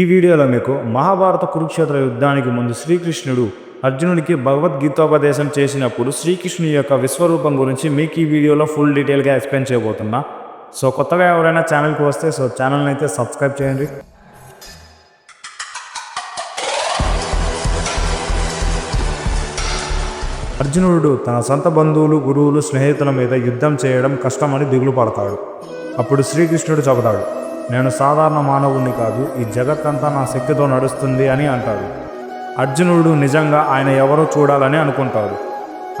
ఈ వీడియోలో మీకు మహాభారత కురుక్షేత్ర యుద్ధానికి ముందు శ్రీకృష్ణుడు అర్జునుడికి భగవద్గీతోపదేశం చేసినప్పుడు శ్రీకృష్ణుని యొక్క విశ్వరూపం గురించి మీకు ఈ వీడియోలో ఫుల్ డీటెయిల్గా ఎక్స్ప్లెయిన్ చేయబోతున్నా. సో కొత్తగా ఎవరైనా ఛానల్కి వస్తే సో ఛానల్ని అయితే సబ్స్క్రైబ్ చేయండి. అర్జునుడు తన సొంత బంధువులు గురువులు స్నేహితుల మీద యుద్ధం చేయడం కష్టమని దిగులు పడతాడు. అప్పుడు శ్రీకృష్ణుడు చెబుతాడు నేను సాధారణ మానవుణ్ణి కాదు ఈ జగత్తంతా నా శక్తితో నడుస్తుంది అని అంటాడు. అర్జునుడు నిజంగా ఆయన ఎవరో చూడాలని అనుకుంటాడు.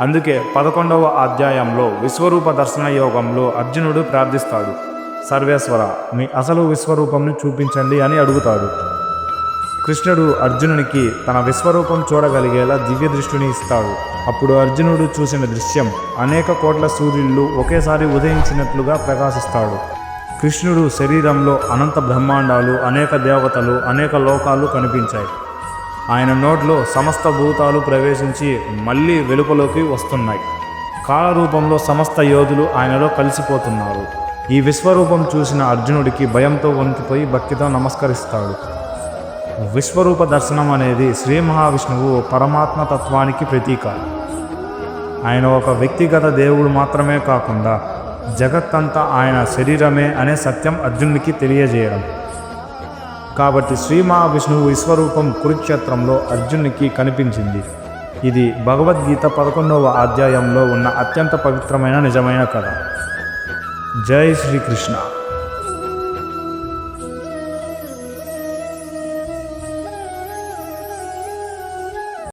అందుకే పదకొండవ అధ్యాయంలో విశ్వరూప దర్శన యోగంలో అర్జునుడు ప్రార్థిస్తాడు. సర్వేశ్వర మీ అసలు విశ్వరూపంని చూపించండి అని అడుగుతాడు. కృష్ణుడు అర్జునునికి తన విశ్వరూపం చూడగలిగేలా దివ్య దృష్టిని ఇస్తాడు. అప్పుడు అర్జునుడు చూసిన దృశ్యం అనేక కోట్ల సూర్యుళ్ళు ఒకేసారి ఉదయించినట్లుగా ప్రకాశిస్తాడు. కృష్ణుడు శరీరంలో అనంత బ్రహ్మాండాలు అనేక దేవతలు అనేక లోకాలు కనిపించాయి. ఆయన నోట్లో సమస్త భూతాలు ప్రవేశించి మళ్ళీ వెలుపలోకి వస్తున్నాయి. కాలరూపంలో సమస్త యోధులు ఆయనలో కలిసిపోతున్నారు. ఈ విశ్వరూపం చూసిన అర్జునుడికి భయంతో వణికిపోయి భక్తితో నమస్కరిస్తాడు. విశ్వరూప దర్శనం అనేది శ్రీ మహావిష్ణువు పరమాత్మ తత్వానికి ప్రతీక. ఆయన ఒక వ్యక్తిగత దేవుడు మాత్రమే కాకుండా జగత్తంతా ఆయన శరీరమే అనే సత్యం అర్జునుడికి తెలియజేయడం. కాబట్టి శ్రీ మహావిష్ణువు విశ్వరూపం కురుక్షేత్రంలో అర్జునునికి కనిపించింది. ఇది భగవద్గీత పదకొండవ అధ్యాయంలో ఉన్న అత్యంత పవిత్రమైన నిజమైన కథ. జై శ్రీకృష్ణ.